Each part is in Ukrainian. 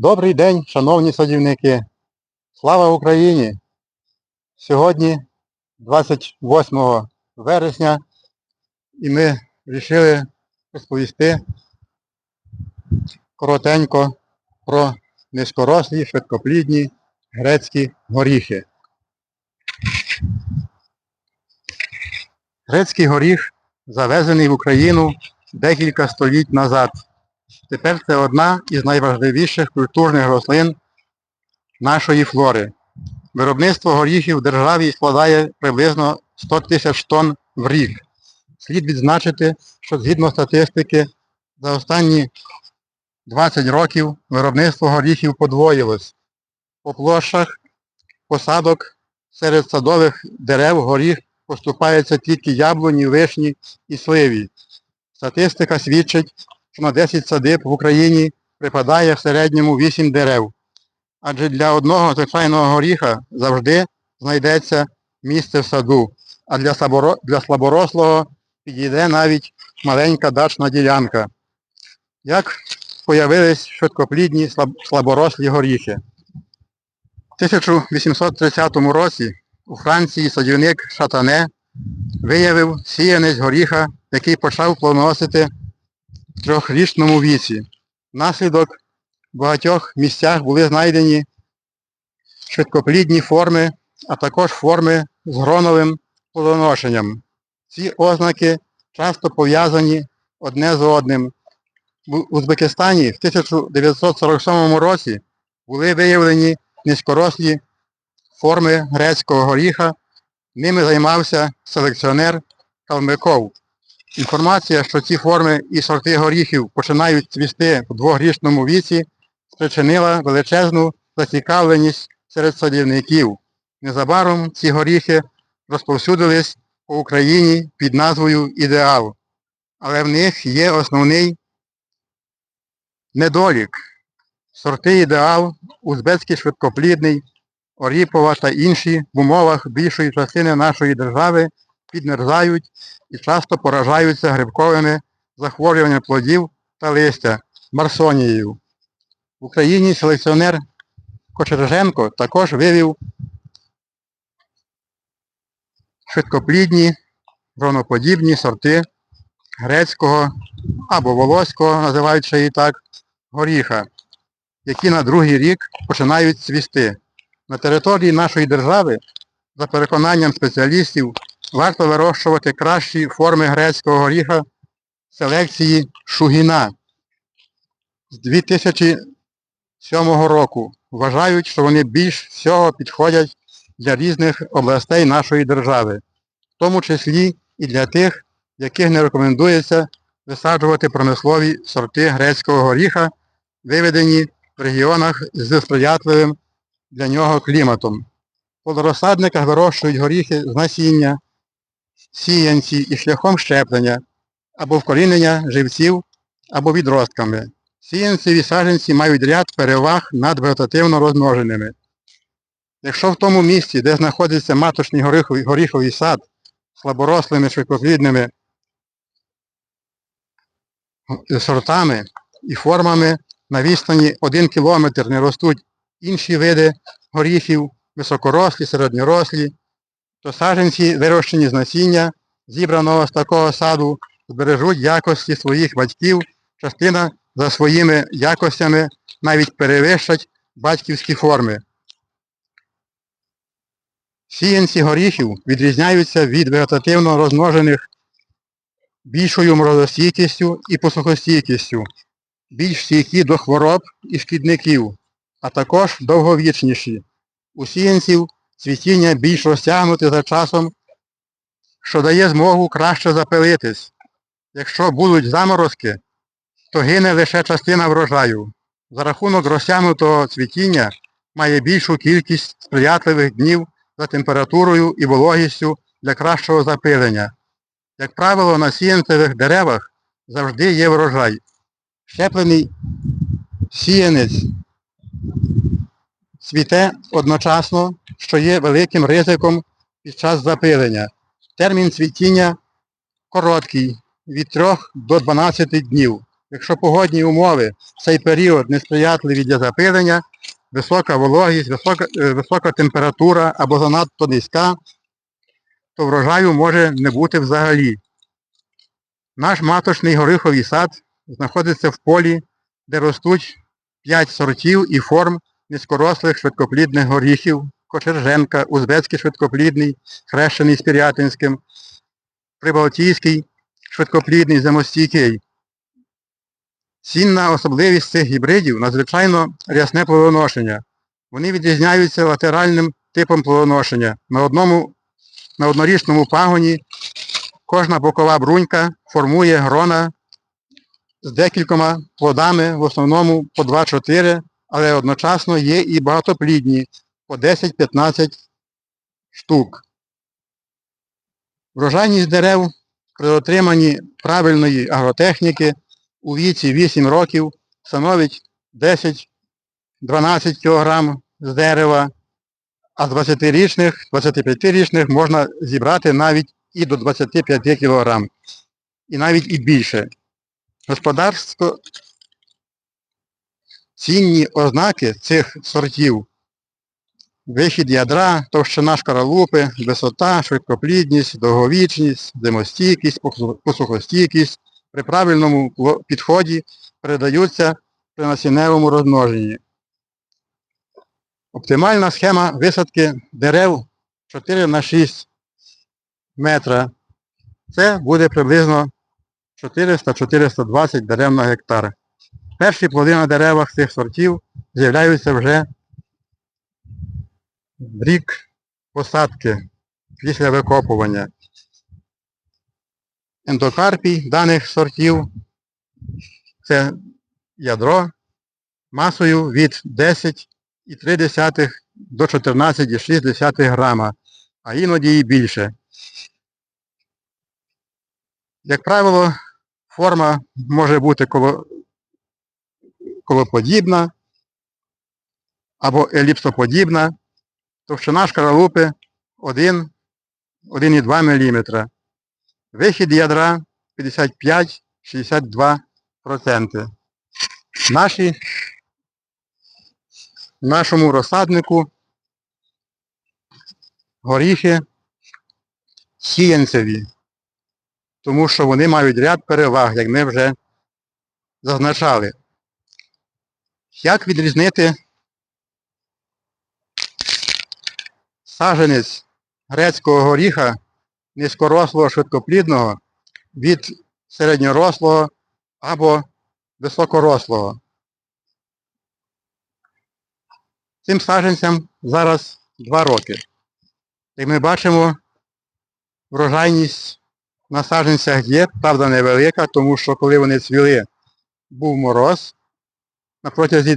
Добрий день, шановні садівники. Слава Україні! Сьогодні 28 вересня і ми вирішили розповісти коротенько про низькорослі, швидкоплідні грецькі горіхи. Грецький горіх завезений в Україну декілька століть назад. Тепер це одна із найважливіших культурних рослин нашої флори. Виробництво горіхів в державі складає приблизно 100 тисяч тонн в рік. Слід відзначити, що згідно статистики, за останні 20 років виробництво горіхів подвоїлось. По площах посадок серед садових дерев горіх поступається тільки яблуні, вишні і сливі. Статистика свідчить, на 10 садиб в Україні припадає в середньому 8 дерев. Адже для одного звичайного горіха завжди знайдеться місце в саду, а для, для слаборослого підійде навіть маленька дачна ділянка. Як появились швидкоплідні слаб- слаборослі горіхи? В 1830 році у Франції садівник Шатане виявив сіянець горіха, який почав плодоносити трьохрічному віці. Внаслідок в багатьох місцях були знайдені швидкоплідні форми, а також форми з гроновим плодоношенням. Ці ознаки часто пов'язані одне з одним. В Узбекистані в 1947 році були виявлені низькорослі форми грецького горіха. Ними займався селекціонер Калмиков. Інформація, що ці форми і сорти горіхів починають цвісти в двогрічному віці, спричинила величезну зацікавленість серед садівників. Незабаром ці горіхи розповсюдились по Україні під назвою Ідеал. Але в них є основний недолік. Сорти ідеал, узбецький швидкоплідний, Оріпова та інші в умовах більшої частини нашої держави підмерзають і часто поражаються грибковими захворюваннями плодів та листя марсонією. В Україні селекціонер Кочерженко також вивів швидкоплідні, гроноподібні сорти грецького або волоського, називають ще і так, горіха, які на другий рік починають цвісти. На території нашої держави, за переконанням спеціалістів, варто вирощувати кращі форми грецького горіха селекції Шугіна з 2007 року. Вважають, що вони більш всього підходять для різних областей нашої держави, в тому числі і для тих, яких не рекомендується висаджувати промислові сорти грецького горіха, виведені в регіонах з сприятливим для нього кліматом. В плодорозсадниках вирощують горіхи з насіння, сіянці і шляхом щеплення або вкорінення живців або відростками. Сіянцеві саджанці мають ряд переваг над вегетативно розмноженими. Якщо в тому місці, де знаходиться маточний горіховий, горіховий сад слаборослими швидкоплідними сортами і формами на відстані 1 км не ростуть інші види горіхів, високорослі, середньорослі, то саджанці, вирощені з насіння, зібраного з такого саду, збережуть якості своїх батьків, частина за своїми якостями навіть перевищать батьківські форми. Сіянці горіхів відрізняються від вегетативно розмножених більшою морозостійкістю і посухостійкістю, більш стійкі до хвороб і шкідників, а також довговічніші. У сіянців цвітіння більш розтягнуте за часом, що дає змогу краще запилитись. Якщо будуть заморозки, то гине лише частина врожаю. За рахунок розтягнутого цвітіння має більшу кількість сприятливих днів за температурою і вологістю для кращого запилення. Як правило, на сіянцевих деревах завжди є врожай. Щеплений сіянець цвіте одночасно, що є великим ризиком під час запилення. Термін цвітіння короткий від 3 до 12 днів. Якщо погодні умови в цей період несприятливі для запилення, висока вологість, висока, е, висока температура або занадто низька, то врожаю може не бути взагалі. Наш маточний гориховий сад знаходиться в полі, де ростуть 5 сортів і форм низькорослих швидкоплідних горіхів, Кочерженка, Узбецький швидкоплідний, хрещений з Пірятинським, Прибалтійський швидкоплідний, зимостійкий. Цінна особливість цих гібридів надзвичайно рясне плодоношення. Вони відрізняються латеральним типом плодоношення. На одному на однорічному пагоні кожна бокова брунька формує грона з декількома плодами, в основному по 2-4, але одночасно є і багатоплідні по 10-15 штук. Врожайність дерев при дотриманні правильної агротехніки у віці 8 років становить 10-12 кг з дерева, а з 20-річних, 25-річних можна зібрати навіть і до 25 кг. І навіть і більше. Господарсько цінні ознаки цих сортів вихід ядра, товщина шкаралупи, висота, швидкоплідність, довговічність, зимостійкість, посухостійкість при правильному підході передаються при насінневому розмноженні. Оптимальна схема висадки дерев 4 на 6 метра. Це буде приблизно 400-420 дерев на гектар. Перші плоди на деревах цих сортів з'являються вже рік посадки після викопування. Ендокарпій даних сортів це ядро масою від 10,3 до 14,6 грама, а іноді і більше. Як правило, форма може бути коло, колоподібна або еліпсоподібна, товщина шкаралупи 1, 1,2 мм. Вихід ядра 55-62%. Наші, нашому розсаднику горіхи сіянцеві, тому що вони мають ряд переваг, як ми вже зазначали. Як відрізнити саженець грецького горіха низькорослого швидкоплідного від середньорослого або високорослого. Цим саджанцям зараз 2 роки. Як ми бачимо, врожайність на саджанцях є, правда невелика, тому що коли вони цвіли, був мороз. На протязі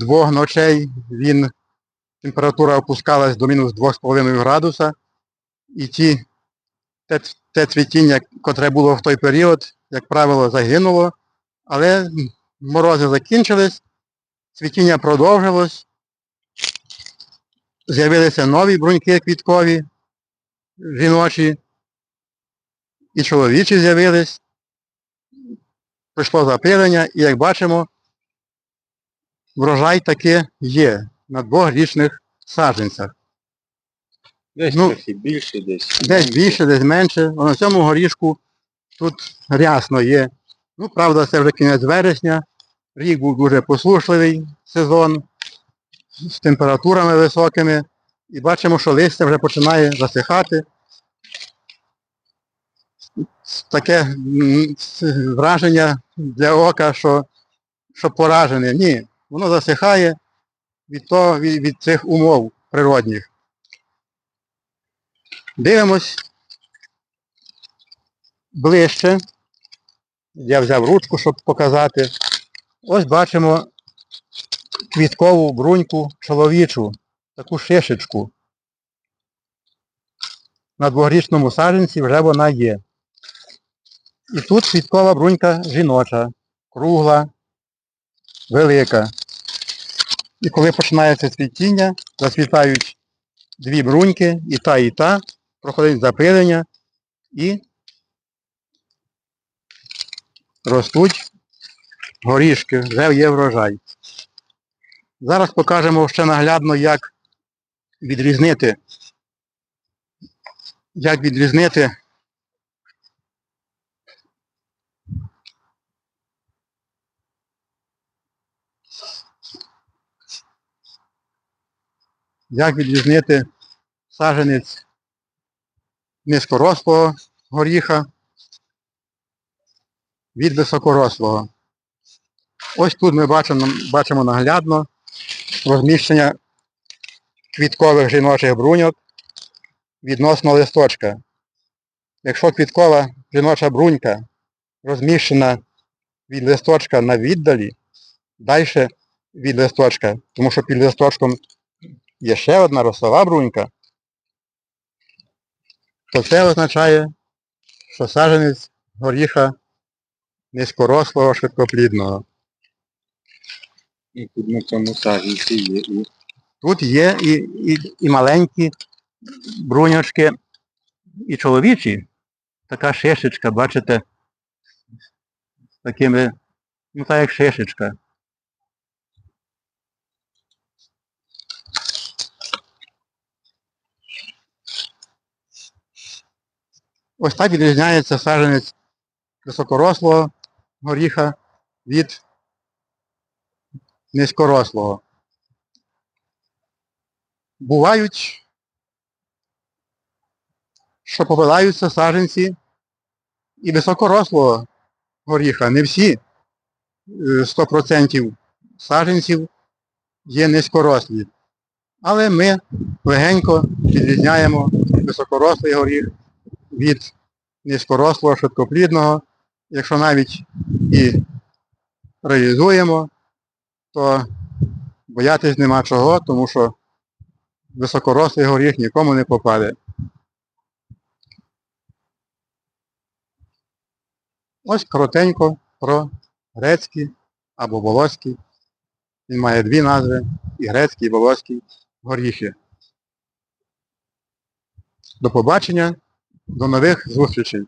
двох ночей він, температура опускалась до мінус 2,5 градуса. І ті, те, те цвітіння, котре було в той період, як правило, загинуло. Але морози закінчились, цвітіння продовжилось, з'явилися нові бруньки квіткові, жіночі, і чоловічі з'явились. Прийшло запилення, і як бачимо, врожай таки є на двохрічних саджанцях. Десь Ну, трохи більше, десь. Десь більше, десь менше. А на цьому горішку тут рясно є. Ну, правда, це вже кінець вересня. Рік був дуже послушливий сезон з температурами високими. І бачимо, що листя вже починає засихати. Таке враження для ока, що, що поражене. Ні, воно засихає від, того, від, від цих умов природних. Дивимось ближче. Я взяв ручку, щоб показати. Ось бачимо квіткову бруньку чоловічу, таку шишечку. На дворічному саджанці вже вона є. І тут квіткова брунька жіноча, кругла, велика. І коли починається цвітіння, зацвітають дві бруньки, і та, і та, проходить запилення і ростуть горішки, вже є врожай. Зараз покажемо ще наглядно, як відрізнити, як відрізнити як відрізнити саженець низькорослого горіха від високорослого. Ось тут ми бачимо, бачимо наглядно розміщення квіткових жіночих бруньок відносно листочка. Якщо квіткова жіноча брунька розміщена від листочка на віддалі, далі від листочка, тому що під листочком є ще одна росова брунька, то це означає, що саджанець горіха низькорослого, швидкоплідного. І тут на цьому саженці є і Тут є і, і, і маленькі бруньочки, і чоловічі. Така шишечка, бачите, з такими, ну так як шишечка. Ось так відрізняється саджанець високорослого горіха від низькорослого. Бувають, що попадаються саджанці і високорослого горіха. Не всі е, 100% саджанців є низькорослі. Але ми легенько відрізняємо високорослий горіх від низькорослого, швидкоплідного. Якщо навіть і реалізуємо, то боятись нема чого, тому що високорослий горіх нікому не попаде. Ось коротенько про грецький або волоський. Він має дві назви і грецький, і волоський горіхи. До побачення, до нових зустрічей!